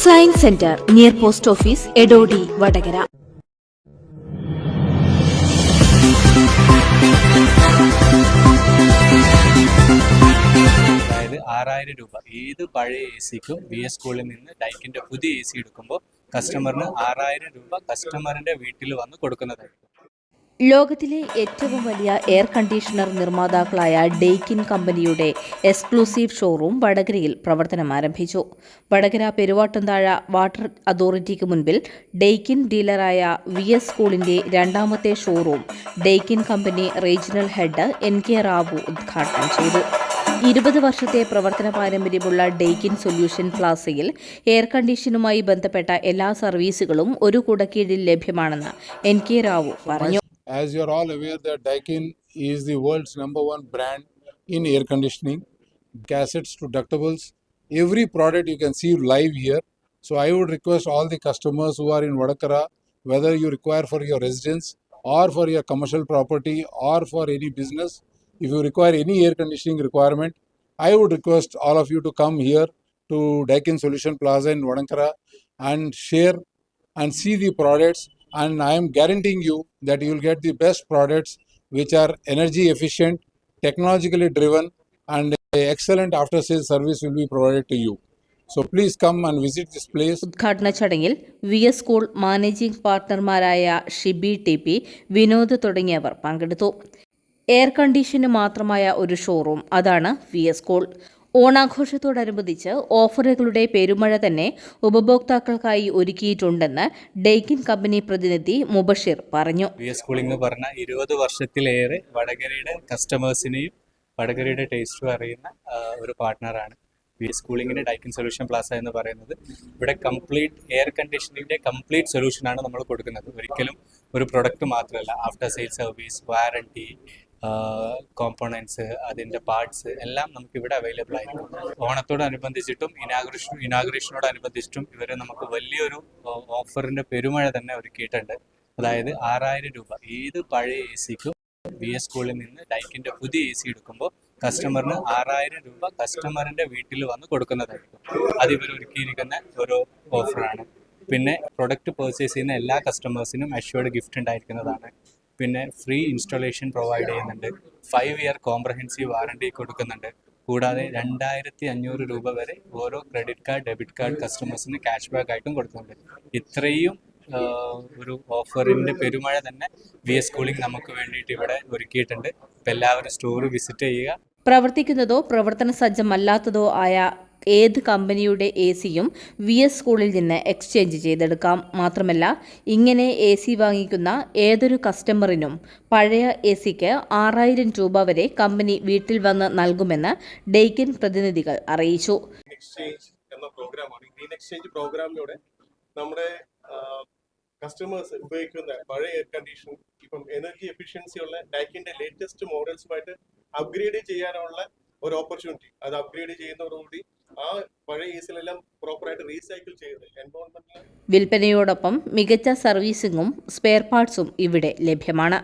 Science centre near post office Edodi Vadakara അതായത് ആറായിരം രൂപ. ഏത് പഴയ എ സിക്കും ബി എസ് സ്കൂളിൽ നിന്ന് ഡൈക്കിന്റെ പുതിയ എ സി എടുക്കുമ്പോൾ കസ്റ്റമറിന് ആറായിരം രൂപ കസ്റ്റമറിന്റെ വീട്ടിൽ വന്ന് കൊടുക്കുന്നതായിരിക്കും. ലോകത്തിലെ ഏറ്റവും വലിയ എയർ കണ്ടീഷണർ നിർമ്മാതാക്കളായ ഡെയ്ക്കിൻ കമ്പനിയുടെ എക്സ്ക്ലൂസീവ് ഷോറൂം വടകരയിൽ പ്രവർത്തനം ആരംഭിച്ചു. വടകര പെരുവാട്ടുംതാഴ വാട്ടർ അതോറിറ്റിക്ക് മുൻപിൽ ഡെയ്ക്കിൻ ഡീലറായ വി എസ് സ്കൂളിന്റെ രണ്ടാമത്തെ showroom Daikin company regional head N K Rao ഉദ്ഘാടനം ചെയ്തു. ഇരുപത് വർഷത്തെ പ്രവർത്തന പാരമ്പര്യമുള്ള ഡെയ്ക്കിൻ സൊല്യൂഷൻ പ്ലാസയിൽ എയർ കണ്ടീഷനുമായി ബന്ധപ്പെട്ട എല്ലാ സർവീസുകളും ഒരു കുടക്കീഴിൽ ലഭ്യമാണെന്ന് എൻ കെ റാവു പറഞ്ഞു. As you are all aware that Daikin is the world's number one brand in air conditioning, cassettes to ductables. Every product you can see live here. So I would request all the customers who are in Vadakara, whether you require for your residence or for your commercial property or for any business, if you require any air conditioning requirement, I would request all of you to come here to Daikin Solution Plaza in Vadakara and share and see the products and i am guaranteeing you that you will get the best products which are energy efficient technologically driven and an excellent after sales service will be provided to you so please come and visit this place ഉദ്ഘാടന ചടങ്ങിൽ V S school managing പാർട്ണർമാരായ Shibi T P Vinod തുടങ്ങിയവർ പങ്കെടുത്തു air കണ്ടീഷന് മാത്രമായ ഒരു showroom അതാണ് V S school ഓണാഘോഷത്തോടനുബന്ധിച്ച് ഓഫറുകളുടെ പെരുമഴ തന്നെ ഉപഭോക്താക്കൾക്കായി ഒരുക്കിയിട്ടുണ്ടെന്ന് ഡെയ്ക്കിൻ കമ്പനി പ്രതിനിധി മുബഷിർ പറഞ്ഞു. സ്കൂളിംഗ് പറഞ്ഞ ഇരുപത് വർഷത്തിലേറെ വടകരയുടെ കസ്റ്റമേഴ്സിനെയും വടകരയുടെ ടേസ്റ്റും അറിയുന്ന ഒരു പാർട്ട്ണറാണ് V S Daikin solution plaza എന്ന് പറയുന്നത്. ഇവിടെ കംപ്ലീറ്റ് എയർ കണ്ടീഷനിങ്ങിന്റെ കംപ്ലീറ്റ് സൊല്യൂഷനാണ് നമ്മൾ കൊടുക്കുന്നത്. ഒരിക്കലും ഒരു പ്രൊഡക്റ്റ് മാത്രമല്ല after sale service warranty components അതിന്റെ പാർട്സ് എല്ലാം നമുക്ക് ഇവിടെ അവൈലബിൾ ആയിരിക്കും ഓണത്തോടനുബന്ധിച്ചിട്ടും ഇനാഗ്രേഷൻ ഇനാഗ്രേഷനോടനുബന്ധിച്ചിട്ടും ഇവർ നമുക്ക് വലിയൊരു ഓഫറിന്റെ പെരുമഴ തന്നെ ഒരുക്കിയിട്ടുണ്ട്. അതായത് ആറായിരം രൂപ. ഏത് പഴയ എ സിക്കും ബി എസ് സ്കൂളിൽ നിന്ന് ഡൈക്കിന്റെ പുതിയ എ സി എടുക്കുമ്പോൾ കസ്റ്റമറിന് ആറായിരം രൂപ കസ്റ്റമറിന്റെ വീട്ടിൽ വന്ന് കൊടുക്കുന്നതായിരിക്കും. അത് ഇവർ ഒരുക്കിയിരിക്കുന്ന ഒരു ഓഫറാണ് പിന്നെ പ്രൊഡക്റ്റ് പർച്ചേസ് ചെയ്യുന്ന എല്ലാ കസ്റ്റമേഴ്സിനും അഷ്യോർഡ് ഗിഫ്റ്റ് ഉണ്ടായിരിക്കുന്നതാണ്. പിന്നെ ഫ്രീ ഇൻസ്റ്റാളേഷൻ പ്രൊവൈഡ് ചെയ്യുന്നുണ്ട്. ഫൈവ് ഇയർ കോംപ്രഹെൻസീവ് വാറണ്ടി കൊടുക്കുന്നുണ്ട്. കൂടാതെ രണ്ടായിരത്തി അഞ്ഞൂറ് രൂപ വരെ ഓരോ ക്രെഡിറ്റ് കാർഡ് ഡെബിറ്റ് കാർഡ് കസ്റ്റമേഴ്സിന് ക്യാഷ് ബാക്ക് ആയിട്ടും കൊടുക്കുന്നുണ്ട്. ഇത്രയും ഒരു ഓഫറിന്റെ പെരുമഴ തന്നെ വി എസ് സ്കൂളിംഗ് നമുക്ക് വേണ്ടിയിട്ട് ഇവിടെ ഒരുക്കിയിട്ടുണ്ട്. എല്ലാവരും സ്റ്റോർ വിസിറ്റ് ചെയ്യുക. പ്രവർത്തിക്കുന്നതോ പ്രവർത്തന സജ്ജമല്ലാത്തതോ ആയ ഏത് കമ്പനിയുടെ എ സിയും വി എസ് സ്കൂളിൽ നിന്ന് എക്സ്ചേഞ്ച് ചെയ്തെടുക്കാം. മാത്രമല്ല ഇങ്ങനെ എ സി വാങ്ങിക്കുന്ന ഏതൊരു കസ്റ്റമറിനും പഴയ എ സിക്ക് ആറായിരം രൂപ വരെ കമ്പനി വീട്ടിൽ വന്ന് നൽകുമെന്ന് ഡെയ്ക്കിൻ പ്രതിനിധികൾ അറിയിച്ചു. എക്സ്ചേഞ്ച് എന്ന പ്രോഗ്രാമാണ്. ഗ്രീൻ എക്സ്ചേഞ്ച് പ്രോഗ്രാമിലൂടെ നമ്മുടെ കസ്റ്റമേഴ്സ് ഉപയോഗിക്കുന്ന പഴയ എയർ കണ്ടീഷൻ ഇപ്പം എനർജി എഫിഷ്യൻസി ഉള്ള ഡാക്കിന്റെ ലേറ്റസ്റ്റ് മോഡൽസുമായിട്ട് അപ്ഗ്രേഡ് ചെയ്യാനുള്ള ഒരു ഓപ്പർച്യൂണിറ്റി അത് അപ്ഗ്രേഡ് ചെയ്യുന്നതോടുകൂടി ആ പ്രോപ്പറായിട്ട് റീസൈക്കിൾ വിൽപ്പനയോടൊപ്പം മികച്ച സർവീസിംഗും സ്പെയർ പാർട്സും ഇവിടെ ലഭ്യമാണ്.